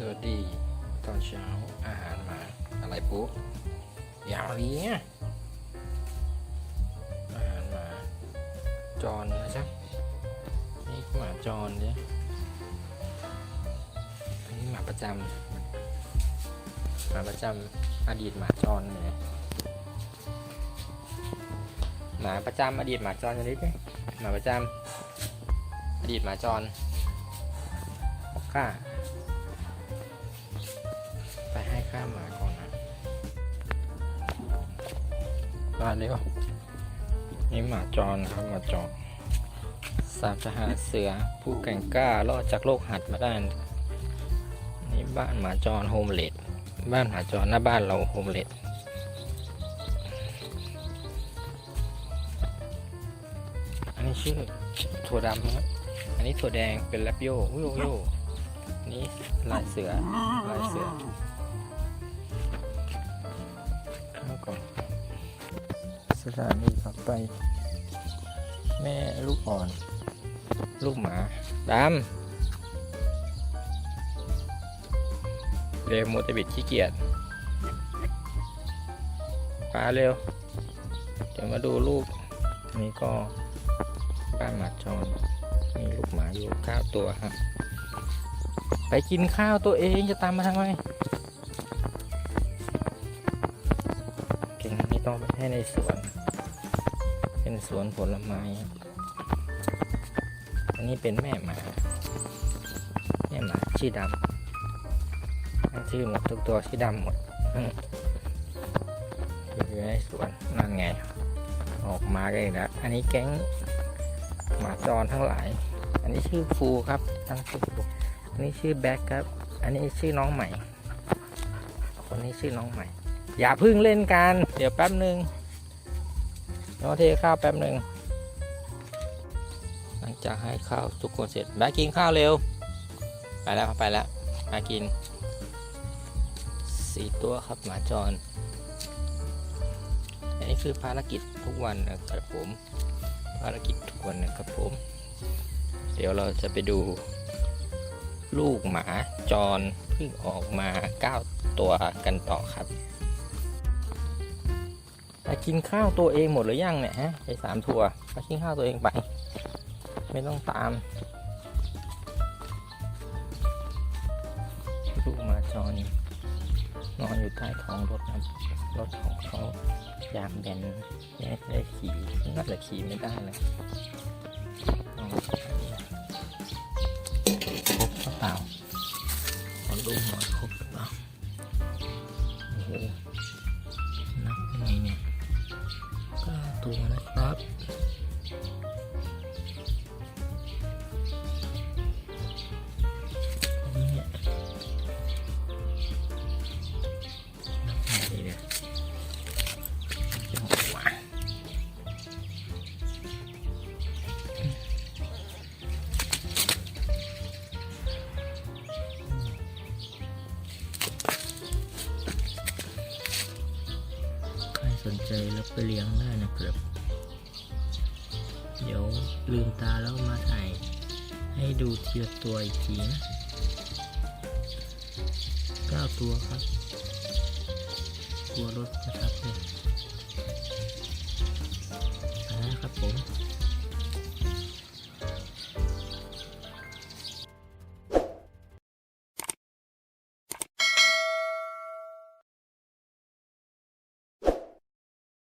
สวัสดี ตอนเช้าอาหารหมา อะไรปุ๊ยาวเนี้ยอาหารหมาจรนนะจ๊ะนี่หมาจรเนี่ยอันนี้หมาประจำหมาประจำอดีตหมาจรเนี่ยหมาประจำอดีตหมาจอย่างนี้ดิหมาประจำอดีตหมาจออกก้า ข้ามหมาก่อนนะมาเร็วนี่หมาจรครับหมาจรสามทหารเสือผู้แก่งกล้ารอดจากโรคหัดมาได้นี่บ้านหมาจรโฮมเลดบ้านหมาจรหน้าบ้านเราโฮมเลดอันนี้ชื่อถั่วดำครับอันนี้ถั่วแดงเป็นแรปโยโยโยนี่ลายเสือลายเสือ สถานีต่อไป แม่ลูกอ่อน ลูกหมาดำเร็วโมเตบิดขี้เกียจปลาเร็ว เดี๋ยวมาดูลูก นี่ก็บ้านหมาจรมีลูกหมาอยู่เก้าตัวครับ ไปกินข้าวตัวเองจะตามมาทำไม ต้องไปให้ในสวน เป็นสวนผลไม้ อันนี้เป็นแม่หมา แม่หมาชื่อดำชื่อหมดทุกตัวชื่อดำหมดอยู่ในสวนนั่นไง ออกมากันอีกแล้วอันนี้แก๊งหมาจรทั้งหลาย อันนี้ชื่อฟูครับตั้งชื่อฟูอันนี้ชื่อแบ็คครับ อันนี้ชื่อน้องใหม่ คนนี้ชื่อน้องใหม่ อย่าพึ่งเล่นกัน เดี๋ยวแป๊บหนึ่งรอเทข้าวแป๊บหนึ่งหลังจากให้ข้าวทุกคนเสร็จแบกกินข้าวเร็ว ไปแล้วครับไปแล้วมากินสี่ตัวครับหมาจร อันนี้คือภารกิจทุกวันนะครับผม ภารกิจทุกวันนะครับผม เดี๋ยวเราจะไปดู ลูกหมาจรเพิ่งออกมา 9 ตัวกันต่อครับ ไปกินข้าวตัวเองหมดหรือยังเนี่ยฮะไอ้สามถั่วไปกินข้าวตัวเองไป ไม่ต้องตามลูกมาจรนี่นอนอยู่ใต้ท้องรถนะรถของเขายางแบนไม่ได้ขี่น่าจะขี่ไม่ได้เลยครบหรือเปล่าขอดูหน่อยครบหรือเปล่า เก้าตัวนะครับ สนใจแล้วไปเลี้ยงได้นะครับ เดี๋ยวลืมตาแล้วมาถ่ายให้ดูทีละตัวอีกทีนะเก้าตัวครับ ตัวรถนะครับเนี่ย